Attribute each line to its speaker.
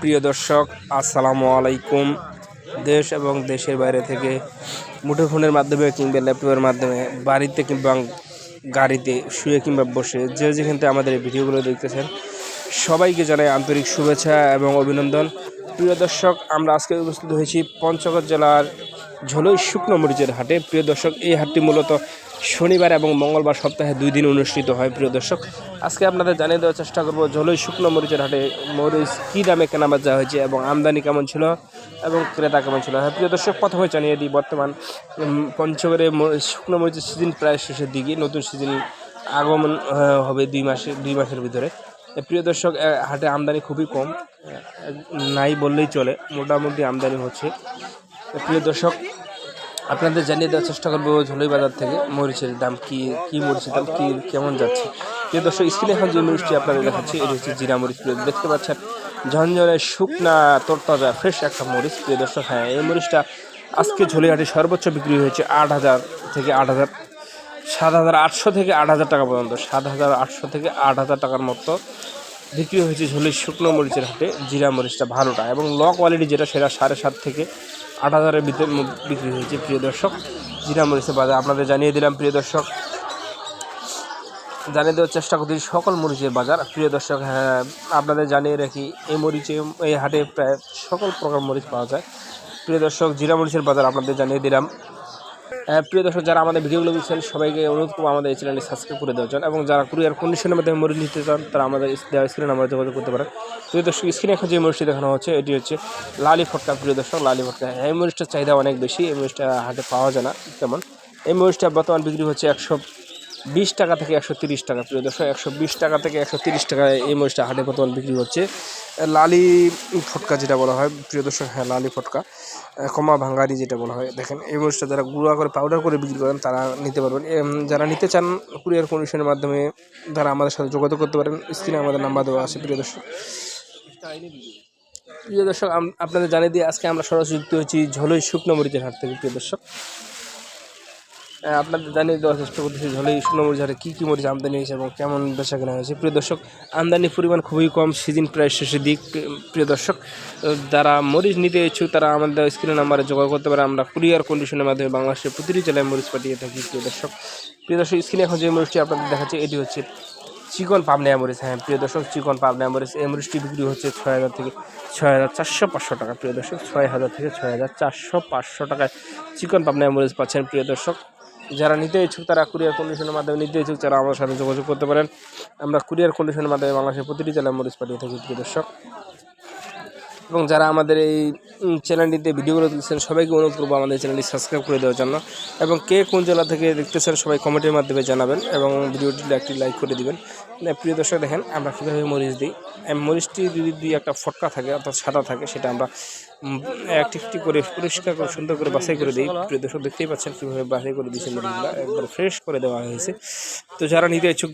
Speaker 1: প্রিয় দর্শক, আসসালামু আলাইকুম। দেশ এবং দেশের বাইরে থেকে মুঠোফোনের মাধ্যমে কিংবা ল্যাপটপের মাধ্যমে, বাড়িতে কিংবা গাড়িতে শুয়ে কিংবা বসে যে যেখান থেকে আমাদের এই ভিডিওগুলো দেখতেছেন, সবাইকে জানাই আন্তরিক শুভেচ্ছা এবং অভিনন্দন। প্রিয় দর্শক, আমরা আজকে উপস্থিত হয়েছি পঞ্চগড় জেলার ঝোলই শুকনো মরিচের হাটে। প্রিয় দর্শক, এই হাটটি মূলত শনিবার এবং মঙ্গলবার সপ্তাহে দুই দিন অনুষ্ঠিত হয়। প্রিয় দর্শক, আজকে আপনাদের জানিয়ে দেওয়ার চেষ্টা করব ঝোলই শুকনো মরিচের হাটে মরিচ কী দামে কেনা বেচা হয়েছে এবং আমদানি কেমন ছিল এবং ক্রেতা কেমন ছিল। হ্যাঁ প্রিয় দর্শক, প্রথমে জানিয়ে দিই, বর্তমান পঞ্চগড়ে শুকনো মরিচের সিজন প্রায় শেষের দিকে। নতুন সিজন আগমন হবে দুই মাসে, দুই মাসের ভিতরে। প্রিয় দর্শক হাটে আমদানি খুবই কম। নাই বললেই চলে। মোটামুটি আমদানি হচ্ছে। প্রিয় দর্শক, আপনাদের জানিয়ে দেওয়ার চেষ্টা করব ঝোলই বাজার থেকে মরিচের দাম কি কি মরিচের দাম, কী, কেমন যাচ্ছে। প্রিয় দর্শক, স্ক্রিনে এখন যে মরিচটি আপনাদের দেখাচ্ছি, এটি হচ্ছে জিরা মরিচ দেখতে পাচ্ছেন, ঝনঝনে শুকনা, তরতাজা, ফ্রেশ একটা মরিচ। প্রিয় দর্শক হ্যাঁ এই মরিচটা আজকে ঝোলিহাটে সর্বোচ্চ বিক্রি হয়েছে আট হাজার থেকে আট হাজার, সাত হাজার আটশো থেকে আট হাজার টাকা পর্যন্ত, সাত হাজার আটশো থেকে আট হাজার টাকার মতো বিক্রি হয়েছে ঝোলের শুকনো মরিচের হাটে জিরা মরিচটা ভালোটা। এবং ল কোয়ালিটি যেটা, সেটা সাড়ে সাত থেকে আট হাজারের ভিতরে বিক্রি হয়েছে, প্রিয় দর্শক। জিরা মরিচের বাজার আপনাদের জানিয়ে দিলাম, প্রিয় দর্শক। জানিয়ে দেওয়ার চেষ্টা করছি, সকল মরিচের বাজার। প্রিয় দর্শক হ্যাঁ আপনাদের জানিয়ে রাখি, এই মরিচে, এই হাটে প্রায় সকল প্রকার মরিচ পাওয়া যায়। প্রিয় দর্শক জিরা মরিচের বাজার আপনাদের জানিয়ে দিলাম। প্রিয় দর্শক, যারা আমাদের ভিডিওগুলো দিচ্ছেন সবাইকে অনুরোধ করব আমাদের এই চ্যানেলটি সাবস্ক্রাইব করে দেওয়ার জন্য এবং যারা কুরিয়ার কন্ডিশনের মাধ্যমে মরিচ নিতে চান, তারা আমাদের দেওয়া স্ক্রিনে আমরা যোগাযোগ করতে পারেন। প্রিয় দর্শক স্ক্রিনে এখন যে মরিচটি দেখানো হচ্ছে, এটি হচ্ছে লালি ফটকা। প্রিয় দর্শক, লালি ফটকা। এই মরিচটার চাহিদা অনেক বেশি, এই মরিচটা হাটে পাওয়া যায় না, তেমন। এই মরিচটা বর্তমান বিক্রি হচ্ছে একশো বিশ টাকা থেকে একশো তিরিশ টাকা, প্রিয় দর্শক, একশো বিশ টাকা থেকে একশো তিরিশ টাকা এই মরিচটা হাটে বর্তমান বিক্রি হচ্ছে। লালি ফটকা যেটা বলা হয়, প্রিয় দর্শক হ্যাঁ লালি ফটকা কমা ভাঙ্গারি যেটা বলা হয়। দেখেন, এই মরিচটা যারা গুঁড়া করে পাউডার করে বিক্রি করেন, তারা নিতে পারবেন। যারা নিতে চান কুরিয়ার কন্ডিশনের মাধ্যমে, তারা আমাদের সাথে যোগাযোগ করতে পারেন। স্ক্রিনে আমাদের নাম্বার দেওয়া আছে, প্রিয় দর্শক। প্রিয় দর্শক আপনাদের জানিয়ে দিয়ে আজকে আমরা সরাসরি যুক্ত হয়েছি ঝোলই শুকনো মরিচের হাট থেকে, প্রিয় দর্শক। আপনাদের জানিয়ে দেওয়ার চেষ্টা করতেছি ঝোলই শুকনো কী কী মরিচ আমদানি হয়েছে এবং কেমন বেচা কেনা হয়েছে। প্রিয় দর্শক, আমদানির পরিমাণ খুবই কম, সিজন প্রায় শেষের দিক। প্রি- প্রিয় দর্শক যারা মরিচ নিতে ইচ্ছুক, তারা আমাদের স্ক্রিনের নাম্বারে যোগাযোগ করতে পারে। আমরা কুরিয়ার কন্ডিশনের মাধ্যমে বাংলাদেশের প্রতিটি জেলায় মরিচ পাঠিয়ে থাকি, প্রিয় দর্শক। প্রিয় দর্শক, স্ক্রিনে এখন যে মরিচটি আপনাদের দেখাচ্ছে, এটি হচ্ছে চিকন পাবনায়া মরিচ। হ্যাঁ প্রিয় দর্শক, চিকন পাবনায়া মরিচ, এই মরিচটি বিক্রি হচ্ছে ছয় হাজার থেকে ছয় হাজার চারশো পাঁচশো টাকা প্রিয় দর্শক ছয় হাজার থেকে ছয় হাজার চারশো পাঁচশো টাকায় চিকন পাবনায়া মরিচ পাচ্ছেন, প্রিয় দর্শক। যারা নিতে ইচ্ছুক তারা কুরিয়ার কন্ডিশনের মাধ্যমে নিতে ইচ্ছুক, তারা আমাদের সাথে যোগাযোগ করতে পারেন। আমরা কুরিয়ার কন্ডিশনের মাধ্যমে বাংলাদেশের প্রতিটি জেলায় মরিচ পাঠিয়ে থাকি দর্শক। এবং যারা আমাদের এই চ্যানেলটিতে ভিডিওগুলো দেখছেন সবাইকে অনুরোধ করব আমাদের চ্যানেলটি সাবস্ক্রাইব করে দেওয়ার জন্য। এবং কে কোন জেলা থেকে দেখতেছেন সবাই কমেন্টের মাধ্যমে জানাবেন এবং ভিডিওটি একটি লাইক করে দিবেন। না, প্রিয় দর্শক দেখেন আমরা কীভাবে মরিচ দিই। মরিচটি যদি দুই একটা ফটকা থাকে অর্থাৎ সাদা থাকে সেটা আমরা একটি একটি করে পরিষ্কার করে সুন্দর করে বাছাই করে দিই। প্রিয় দর্শক দেখতেই পাচ্ছেন কীভাবে বাছাই করে দিয়েছে মরিচগুলো। একবার ফ্রেশ করে দেওয়া হয়েছে। তো যারা নিতে ইচ্ছুক